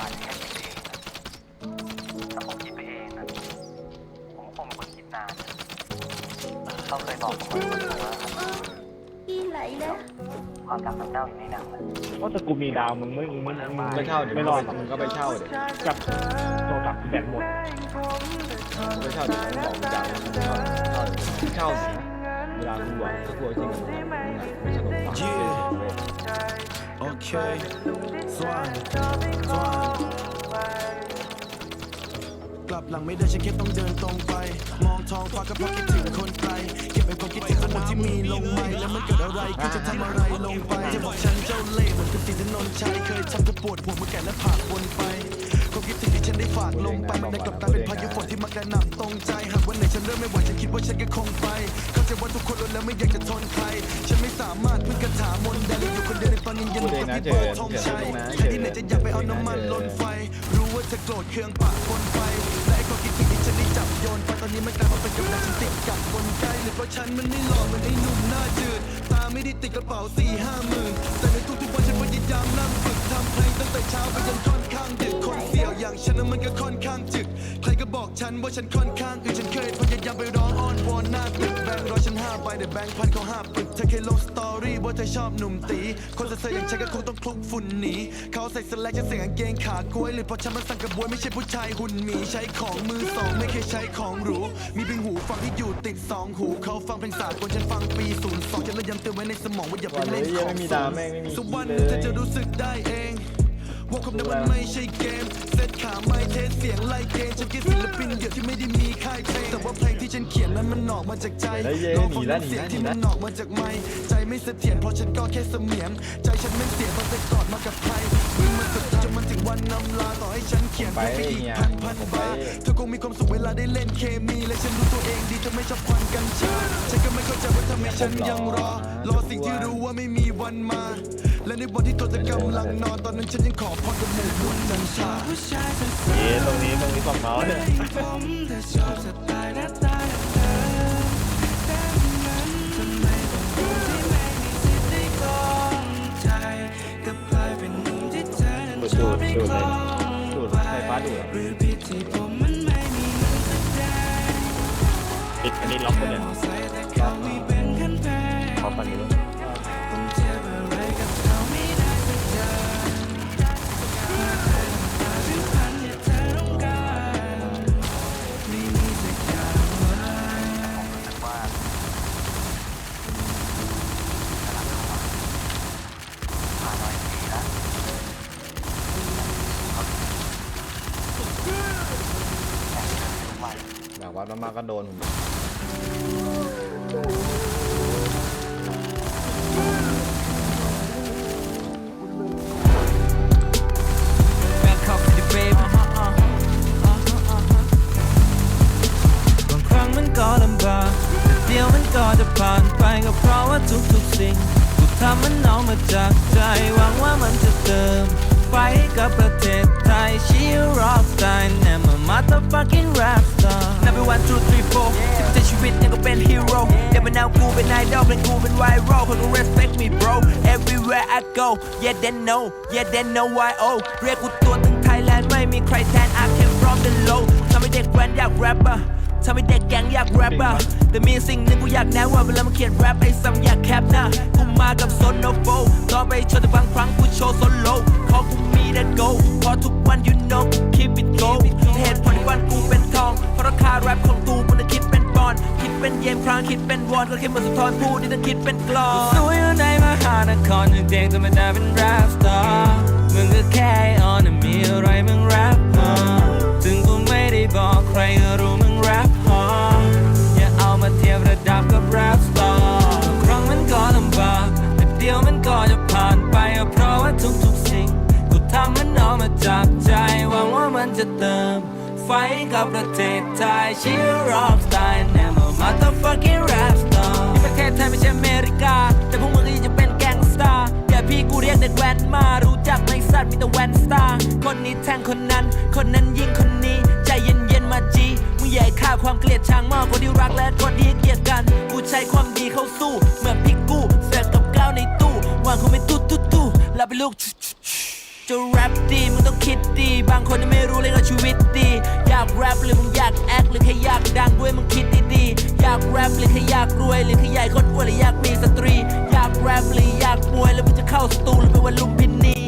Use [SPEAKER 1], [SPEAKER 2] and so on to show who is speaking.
[SPEAKER 1] อาจจะแค่คิดเองนะถ้าผมคิดไปเองนะผมก็คงเป็นคนคิดนานนะเขาเคยบอกผมไว้เสมอว่า
[SPEAKER 2] อีไหลแล้ว
[SPEAKER 1] ความรักน้ำเน่าอยู่ในหนังมัน
[SPEAKER 3] ว่าถ้ากูมีดาวมึงไม่มึงมึงมึง
[SPEAKER 4] ไปเช่าดิ
[SPEAKER 3] ไม่รอดหรอก
[SPEAKER 4] มึงก็ไปเช่าดิ
[SPEAKER 3] กับโทรศัพท์แบตหมด
[SPEAKER 4] ไปเช่าดิมึงบอกมึงจะเอามึงเช่าเช่าเช่าสิเวลากูอะก็กลัวจริงกับมึงอะมึงอะไม่สนุกฟังเลยเว้ย
[SPEAKER 5] Okay, Swan, ลับหลังไม่ได้ฉันแค่ต้องเดินตรงไป มองท้องฟ้าก็เพราะคิดถึงคนไกลเก็บเป็นความคิดถึงทั้งหมดที่มีลงไปแล้วมันเกิดอะไรขึ้นจะทำอะไรลงไปจะบอกฉันเจ้าเล่ห์เหมือนกับสินทนนท์ชัยเคยทำเธอปวดหัวเมื่อแก่และผ่านวนไปความคิดถึงที่ฉันได้ฝากลงไปมันได้กลับกลายเป็นพายุฝนที่มากระหน่ำตรงใจหากวันไหนฉันเริ่มไม่ไหวฉันคิดว่าฉันก็คงไปเข้าใจว่าทุกคนล้วนแล้วไม่อยากจะทนใครฉันไม่สามารถพึ่งกระถามนต์ได้เลยอยู่คนเดียวในตอนนี้ยังอยู่กับพี่เบิร์ดธงชัยแค่ที่ไหนจะอยากไปเอาน้ำมันลนไฟรู้ ว่าเธอโกรธเคืองปากคนไปและไอ้ความคิดถึงที่ฉันได้จับโยนไปตอนนี้มันกลายมาเป็นกับดักฉันติดกับคนใกล้หรือเพราะฉันมันไม่หล่อเหมือนไอ้หนุ่มหน้าจืดตาไม่ได้ติดกระเป๋าสี่ห้าหมื่นแต่ในทุกๆวันฉันพยายามนั่งฝึกทำเพลงตั้งแต่เช้าไปจนค่อนข้างดึกคนเสี่ยวอย่างฉันนั้นมันก็ค่อนข้างจึก ใครก็บอกฉันว่าฉันค่อนข้างอื่นฉันเคย ร้อยฉันห้าใบแต่แบงค์พันเขาห้าปึกเธอเคยลงสตอรี่ว่าเธอชอบหนุ่มตี คนเซ่อๆอย่างฉันก็คงต้องคลุกฝุ่นหนีเขาใส่สแลกฉันใส่กางเกงขากล้วยหรือเพราะฉันมันสั่งกระบวยไม่ใช่ผู้ชายหุ่นหมีใช้ของมือสองไม่เคยใช้ของหรูมีเพียงหูฟังที่อยู่ติดสองหูเขาฟังเพลงสากลฉันฟังปีศูนย์สองฉันเลยย้ำเตือนไว้ในสมองว่าอย่าไป
[SPEAKER 4] วัน
[SPEAKER 5] เล่
[SPEAKER 4] นี้
[SPEAKER 5] น
[SPEAKER 4] ยัง
[SPEAKER 5] ของ
[SPEAKER 4] ไม่มี
[SPEAKER 5] สู
[SPEAKER 4] ดาว
[SPEAKER 5] ง
[SPEAKER 4] แม่งไม่มี
[SPEAKER 5] สักวันห
[SPEAKER 4] เล
[SPEAKER 5] นึ่งเธอยจะรู้สึกได้เอง ว่าความนั้นมันไม่ใช่เกม เซตขาไม่เทสเสียงไล่เกณฑ์ฉันคือศิลปินเดี่ยวที่ไม่ได้มีค่ายเพลงแต่ว่าเพลงที่ฉันเขียนนั้นมันออกมาจากใจ
[SPEAKER 4] เฮ้ยเย้
[SPEAKER 5] ร้อง
[SPEAKER 4] หนี
[SPEAKER 5] ฟัง
[SPEAKER 4] แล้ว
[SPEAKER 5] น้ำเสียง
[SPEAKER 4] หนีแล้ว
[SPEAKER 5] ที่มันออกมาจากไม้ใจไม่เสถียรเพราะฉันก็แค่เสมียนใจฉันไม่เสียเพราะไปกอดมากับใครวิ่งมาสุดจนมันถึงวันนำลาต่อให้ฉันเขียนเพลงไปอีกพันพันบาทเธอคงมีความสุขเวลาได้เล่นเคมีและฉันรู้ตัวเองดีจะไม่ชอบควันกัญชาฉันก็ไม่เข้าใจว่าทำไมฉันยังรอรอสิ่งที่รู้ว่าไม่มีวันมา และในวันที่ตัวเธอกำลังนอนตอนนั้นฉันยังขอพรกับหมู่มวลจันทรา
[SPEAKER 3] เอ๊ะตรงนี้ตรงนี้ฝั่งเมาส์เนี่ย
[SPEAKER 4] ดูดดูดดูดเลยดูดไฟฟ้าดูด
[SPEAKER 3] ปิดอันนี้ล็อกไปเลยขอฟันนี้
[SPEAKER 1] แบ
[SPEAKER 4] บวัดมากๆก็โดนผม
[SPEAKER 6] บางครั้งมันก็ลำบากแต่เดี๋ยวมันก็จะผ่านไปก็เพราะว่าทุกๆสิ่งกูทำมันเอามาจากใจหวังว่ามันจะเติม ไฟกับประเทศไทยชีวร็อกสตล์ 2 3 4ที่ประชีวิตยังก็เป็นฮีโร่เดี๋มานเอกูเป็นไอดอลเป็นกูเป็นไวรัลคนก็ respect me bro everywhere I go yeah they know yeah they know why oh เรียกกูตัวถึงไทยแลนด์ไม่มีใครแทน I came from the low ทำให้เด็กแว้นอยากแรปเปอร์ทำให้เด็กแก๊งอยากแรปเปอร์แต่มีสิ่งหนึ่งกูอยากแนะว่าเวลามาเขียนแรปไอ้ซ้ำอยากแคปหน้ากูมากับโซนโนโฟต่อไปโชว์แต่บางครั้งกูโชว์โซโล่ขอกูมีแต่ go พอทุกวัน you know keep it go วอนก็แค่มาสะท้อนพูดที่ต้องคิดเป็นกลอนสวยอยู่ในมหานครยังเด็กธรรมดาเป็นแรปสตาร์มึงก็แค่ออนมีอะไรมึงแรปฮะถึงกูไม่ได้บอกใครก็รู้มึงแรปฮะอย่าเอามาเทียบระดับกับแรปสตาร์ครั้งมันก็ลำบากแต่เดียวมันก็จะผ่านไปเพราะว่าทุกๆสิ่งกูทำมันออกมาจากใจหวังว่ามันจะเติม ไฟกับประเทศไทยชีวร็อกสไตล์แนม motherfucking rap star ที่ประเทศไทยไม่ใช่อเมริกา แต่พวกมึงก็ยังจะเป็นแก๊งสตาร์อย่าพี่กูเรียกเด็กแว้นมา รู้จักไหมสัตว์มีแต่แว้นสตาร์คนนี้แทงคนนั้น คนนั้นยิงคนนี้ ใจเย็นๆมาจีมึงใหญ่ฆ่าความเกลียดชังมากกว่าที่รักและคนที่เกลียดกัน กูใช้ความดีเข้าสู้เหมือนพิกกูเสกกับก้าวในตู้วางคงเป็นตู้ตู้ตู้แล้วไปลูก จะแรปดีมึงต้องคิดดี บางคนยังไม่รู้เลยว่าชีวิตดี อยากแรปหรือมึงอยากแอคหรือแค่อยากดังด้วยมึงคิดดีๆอยากแรปหรือแค่อยากรวยหรือแค่อยากคนอ้วนหรืออยากมีสตรี อยากแรปหรืออยากมวยแล้วมึงจะเข้าสตูหรือไปวันลุมพินี